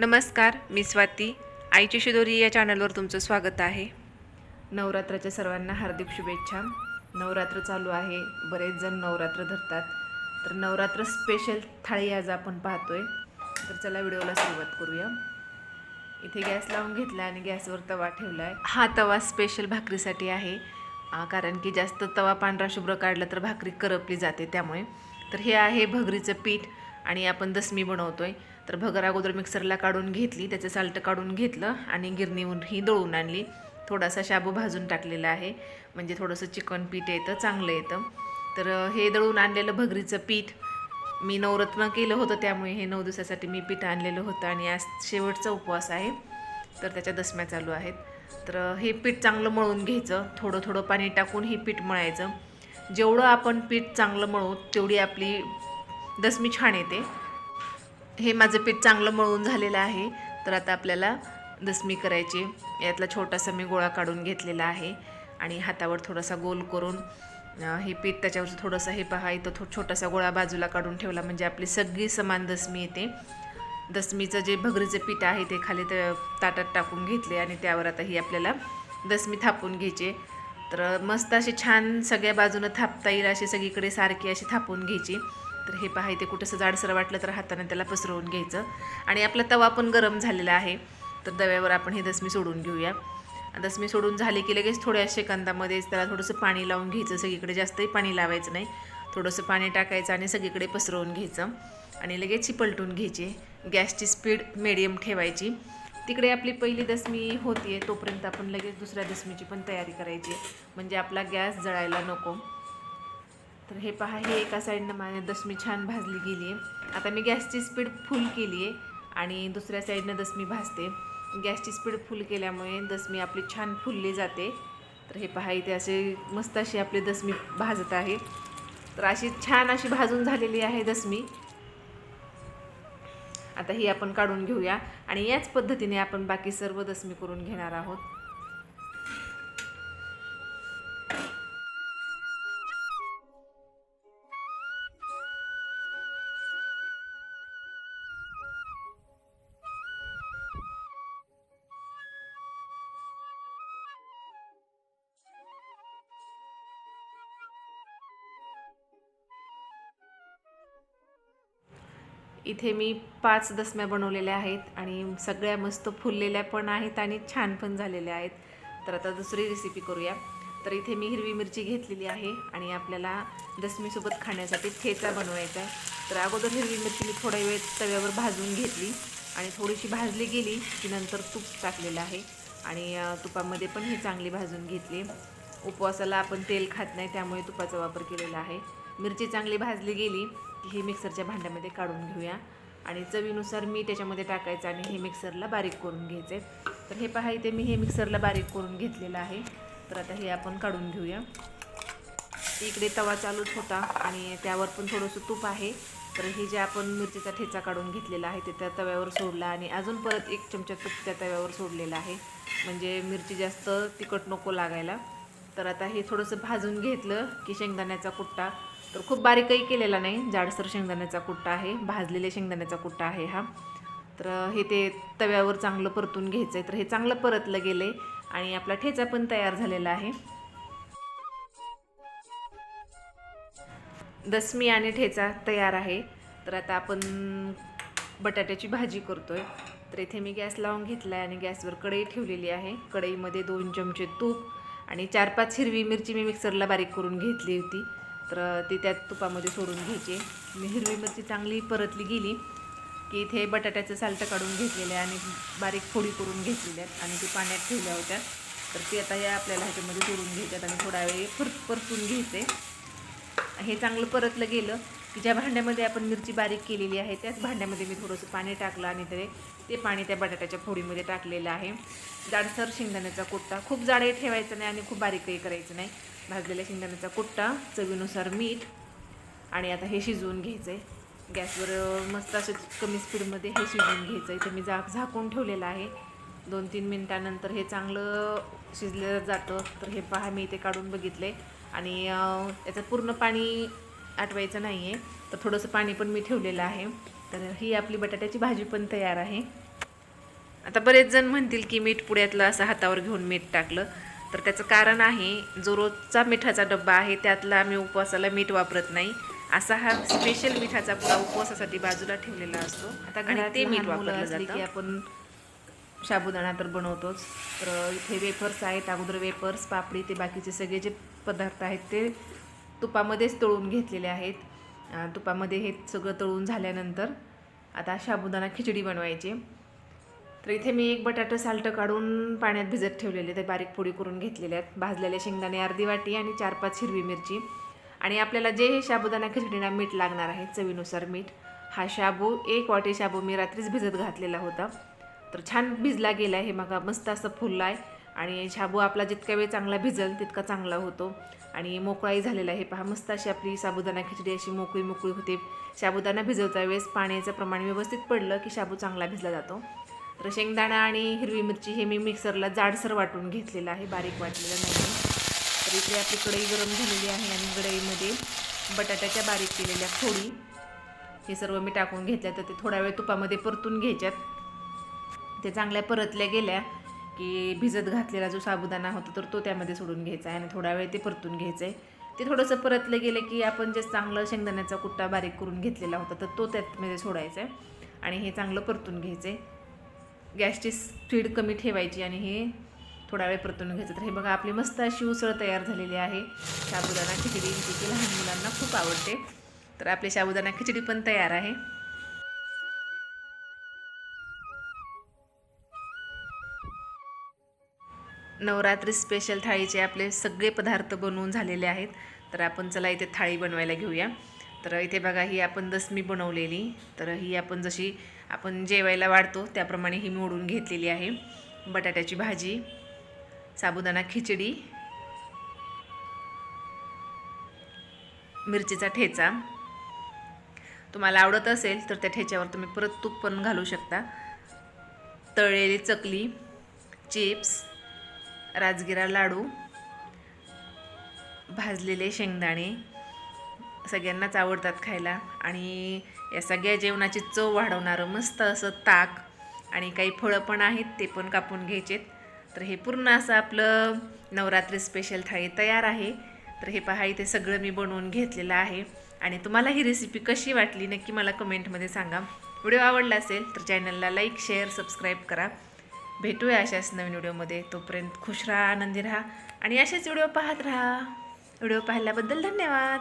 नमस्कार मी स्वाती. आईची शिदोरी या चॅनलवर तुमचं स्वागत आहे. नवरात्राच्या सर्वांना हार्दिक शुभेच्छा. नवरात्र चालू आहे. बरेच जण नवरात्र धरतात. तर नवरात्र स्पेशल थाळी आज आपण पाहतोय. तर चला व्हिडिओला सुरुवात करूया. इथे गॅस लावून घेतला आणि गॅसवर तवा ठेवला आहे हा तवा स्पेशल भाकरीसाठी आहे. कारण की जास्त तवा पांढरा शुभ्र काढला तर भाकरी करपली जाते त्यामुळे. तर हे आहे भगरीचं पीठ आणि आपण दसमी बनवतो आहे तर भगर अगोदर मिक्सरला काढून घेतली त्याचं साल्ट काढून घेतलं आणि गिरणीहून ही दळून आणली. थोडासा शाबू भाजून टाकलेला आहे. म्हणजे थोडंसं चिकन पीठ येतं चांगलं येतं. तर हे दळून आणलेलं भगरीचं पीठ मी नवरत्न केलं होतं त्यामुळे हे नऊ दिवसासाठी मी पीठ आणलेलं होतं आणि आज शेवटचा उपवास आहे. तर त्याच्या दसम्या चालू आहेत. तर हे पीठ चांगलं मळून घ्यायचं. थोडं थोडं पाणी टाकून हे पीठ मळायचं. जेवढं आपण पीठ चांगलं मळू तेवढी आपली दसमी छान येते. हे माझं पीठ चांगलं मळून झालेलं आहे. तर आता आपल्याला दसमी करायची यातला छोटासा मी गोळा काढून घेतलेला आहे. आणि हातावर थोडासा गोल करून हे पीठ त्याच्यावर थोडंसं हे पहा इथं थो छोटासा गोळा बाजूला काढून ठेवला. म्हणजे आपली सगळी समान दसमी येते. दसमीचं जे भगरीचं पीठ आहे ते खाली त ताटात टाकून घेतले आणि त्यावर आता ही आपल्याला दसमी थापून घ्यायची तर मस्त अशी छान सगळ्या बाजूनं थापता येईल अशी सगळीकडे सारखी अशी थापून घ्यायची. तर हे पहा इथे कुठंसं जाडसर वाटलं तर हाताने त्याला पसरवून घ्यायचं. आणि आपला तवा पण गरम झालेला आहे. तर दव्यावर आपण हे दसमी सोडून घेऊया. दसमी सोडून झाली की लगेच थोड्या सेकंदामध्येच त्याला थोडंसं पाणी लावून घ्यायचं. सगळीकडे जास्तही पाणी लावायचं नाही. थोडंसं पाणी टाकायचं आणि सगळीकडे पसरवून घ्यायचं. आणि लगेच ही पलटून घ्यायची. गॅसची स्पीड मिडियम ठेवायची. तिकडे आपली पहिली दसमी होती आहे तोपर्यंत आपण लगेच दुसऱ्या दसमीची पण तयारी करायची. म्हणजे आपला गॅस जळायला नको. तर हे पहा हे एका साईडनं माझ्या दसमी छान भाजली गेली आहे. आता मी गॅसची स्पीड फुल केली आहे आणि दुसऱ्या साईडनं दसमी भाजते. गॅसची स्पीड फुल केल्यामुळे दसमी आपली छान फुलली जाते. तर हे पहा इथे असे मस्त अशी आपली दसमी भाजत आहे. तर अशी छान अशी भाजून झालेली आहे दसमी आता ही आपण काढून घेऊया आणि याच पद्धतीने आपण बाकी सर्व दसमी करून घेणार आहोत. इथे मी पाच दसम्या बनवलेल्या आहेत आणि सगळ्या मस्त फुललेल्या पण आहेत आणि छान पण झालेल्या आहेत. तर आता दुसरी रेसिपी करूया. तर इथे मी हिरवी मिरची घेतलेली आहे आणि आपल्याला दसमीसोबत खाण्यासाठी ठेचा बनवायचा आहे. तर अगोदर हिरवी मिरची मी थोड्या वेळ तव्यावर भाजून घेतली आणि थोडीशी भाजली गेली की नंतर तूप टाकलेलं आहे. आणि तुपामध्ये पण ही चांगली भाजून घेतली. उपवासाला आपण तेल खात नाही त्यामुळे तुपाचा वापर केलेला आहे. मिरची चांगली भाजली गेली हे मिक्सरच्या भांड्यामध्ये काढून घेऊया. आणि चवीनुसार मी त्याच्यामध्ये टाकायचं आणि हे मिक्सरला बारीक करून घ्यायचे. तर हे पहा इथे मी हे मिक्सरला बारीक करून घेतलेलं आहे. तर आता हे आपण काढून घेऊया. इकडे तवा चालूच होता आणि त्यावर पण थोडंसं तूप आहे. तर हे जे आपण मिरचीचा ठेचा काढून घेतलेला आहे ते त्या तव्यावर सोडला आणि अजून परत एक चमचा तूप त्या तव्यावर सोडलेला आहे. म्हणजे मिरची जास्त तिखट नको लागायला. तर आता हे थोडंसं भाजून घेतलं की शेंगदाण्याचा कुट्टा. तर खूप बारीकही केलेला नाही जाडसर शेंगदाण्याचा कुट्टा आहे भाजलेले शेंगदाण्याचा कुट्टा आहे हा. तर हे ते तव्यावर चांगलं परतून घ्यायचं आहे तर हे चांगलं परतलं गेलं आहे आणि आपला ठेचा पण तयार झालेला आहे. दसमी आणि ठेचा तयार आहे. तर आता आपण बटाट्याची भाजी करतो आहे तर इथे मी गॅस लावून घेतला आहे आणि गॅसवर कढई ठेवलेली आहे. कढईमध्ये दोन चमचे तूप आणि चार पाच हिरवी मिरची मी मिक्सरला बारीक करून घेतली होती. तर ती त्यात तुपामध्ये सोडून घ्यायची. मी हिरवी मिरची चांगली परतली गेली की इथे बटाट्याचं साल्ट काढून घेतलेलं आहे आणि बारीक फोडी करून घेतलेल्या आहेत आणि ती पाण्यात ठेवल्या होत्या. तर ती आता या आपल्याला ह्याच्यामध्ये सोडून घ्यायच्यात आणि थोडा वेळ परत परतून घ्यायचे. हे चांगलं परतलं गेलं. की ज्या भांड्यामध्ये आपण मिरची बारीक केलेली आहे त्याच भांड्यामध्ये मी थोडंसं पाणी टाकलं आणि तरी ते पाणी त्या बटाट्याच्या फोडीमध्ये टाकलेलं आहे. जाडसर शेंगदाण्याचा कुट्टा. खूप जाडही ठेवायचं नाही आणि खूप बारीकही करायचं नाही. भाजलेल्या शेंगदाण्याचा कुट्टा चवीनुसार मीठ आणि आता हे शिजवून घ्यायचं आहे गॅसवर मस्त असं कमी स्पीडमध्ये हे शिजवून घ्यायचं आहे तर मी झाक झाकून ठेवलेलं आहे. दोन तीन मिनटानंतर हे चांगलं शिजलं जातं. तर हे पहा मी इथे काढून बघितले आणि याचं पूर्ण पाणी आटवायचं नाही आहे तर थोडंसं पाणी पण मी ठेवलेलं आहे. तर ही आपली बटाट्याची भाजी पण तयार आहे. आता बरेच जण म्हणतील की मीठ पुड्यातलं असं हातावर घेऊन मीठ टाकलं. तर त्याचं कारण आहे जो रोजचा मिठाचा डब्बा आहे त्यातला आम्ही उपवासाला मीठ वापरत नाही. असा हा स्पेशल मिठाचा पुडा उपवासासाठी बाजूला ठेवलेला असतो. आता आणि ते मीठ वापरलं जातं. की आपण साबुदाणा तर बनवतोच. तर इथे वेफर्स आहेत अगोदर वेफर्स पापडी ते बाकीचे सगळे जे पदार्थ आहेत ते तुपामध्येच तळून घेतलेले आहेत. तुपामध्ये हे सगळं तळून झाल्यानंतर आता साबुदाणा खिचडी बनवायची. तर इथे मी एक बटाटा साल्टं काढून पाण्यात भिजत ठेवलेले ते बारीक पोळी करून घेतलेले आहेत. भाजलेल्या शेंगदाणे अर्धी वाटी आणि चार पाच हिरवी मिरची. आणि आपल्याला जे हे साबुदाणा खिचडीला मीठ लागणार आहे चवीनुसार मीठ हा शाबू एक वाटी शाबू मी रात्रीच भिजत घातलेला होता. तर छान भिजला गेला आहे मग मस्त असं फुलला आहे आणि शाबू आपला जितका वेळ चांगला भिजल तितका चांगला होतो. आणि मोकळाही झालेला आहे. पहा मस्त अशी आपली साबुदाणा खिचडी अशी मोकळी मोकळी होते. साबुदाणा भिजवता वेळेस पाण्याचं प्रमाण व्यवस्थित पडलं की शाबू चांगला भिजला जातो. तर शेंगदाणा आणि हिरवी मिरची हे मी मिक्सरला जाडसर वाटून घेतलेलं आहे. बारीक वाटलेलं नाही तर इकडे आपली कढई गरम झालेली आहे आणि कढईमध्ये बटाट्याच्या बारीक केलेल्या फोडी हे सर्व मी टाकून घेतल्या. तर ते थोडा वेळ तुपामध्ये परतून घ्यायच्यात. ते चांगल्या परतल्या गेल्या. की भिजत घातलेला जो साबुदाणा होता तर तो त्यामध्ये सोडून घ्यायचा आहे आणि थोडा वेळ ते परतून घ्यायचं आहे. ते थोडंसं परतलं गेलं की आपण जे चांगलं शेंगदाण्याचा कुट्टा बारीक करून घेतलेला होता तर तो त्यामध्ये सोडायचा आहे आणि हे चांगलं परतून घ्यायचं आहे. गॅसची स्पीड कमी ठेवायची आणि हे थोडा वेळ परतून घ्यायचं. तर हे बघा आपली मस्त अशी उसळ तयार झालेली आहे. साबुदाणा खिचडी जी की लहान मुलांना खूप आवडते. तर आपली साबुदाणा खिचडी पण तयार आहे. नवरात्री स्पेशल थाळीचे आपले सगळे पदार्थ बनवून झालेले आहेत. तर आपण चला इथे थाळी बनवायला घेऊया. तर इथे बघा ही आपण दसमी बनवलेली. तर ही आपण जशी आपण जेवायला वाढतो त्याप्रमाणे ही मोडून घेतलेली आहे. बटाट्याची भाजी साबुदाणा खिचडी मिरचीचा ठेचा. तुम्हाला आवडत असेल तर त्या ठेच्यावर तुम्ही परत तूप पण घालू शकता. तळलेली चकली चिप्स राजगिरा लाडू भाजलेले शेंगदाणे सगळ्यांनाच आवडतात खायला. आणि या सगळ्या जेवणाची चव वाढवणारं मस्त असं ताक आणि काही फळं पण आहेत ते पण कापून घ्यायचेत. तर हे पूर्ण असं आपलं नवरात्री स्पेशल थाळी तयार आहे. तर हे पहा इथे सगळं मी बनवून घेतलेलं आहे. आणि तुम्हाला ही रेसिपी कशी वाटली नक्की मला कमेंटमध्ये सांगा. व्हिडिओ आवडला असेल तर चॅनलला लाईक शेअर सबस्क्राईब करा. भेटूया अशाच नवीन व्हिडिओमध्ये. तोपर्यंत खुश राहा आनंदी राहा आणि असेच व्हिडिओ पाहत राहा. व्हिडिओ पाहिल्याबद्दल धन्यवाद.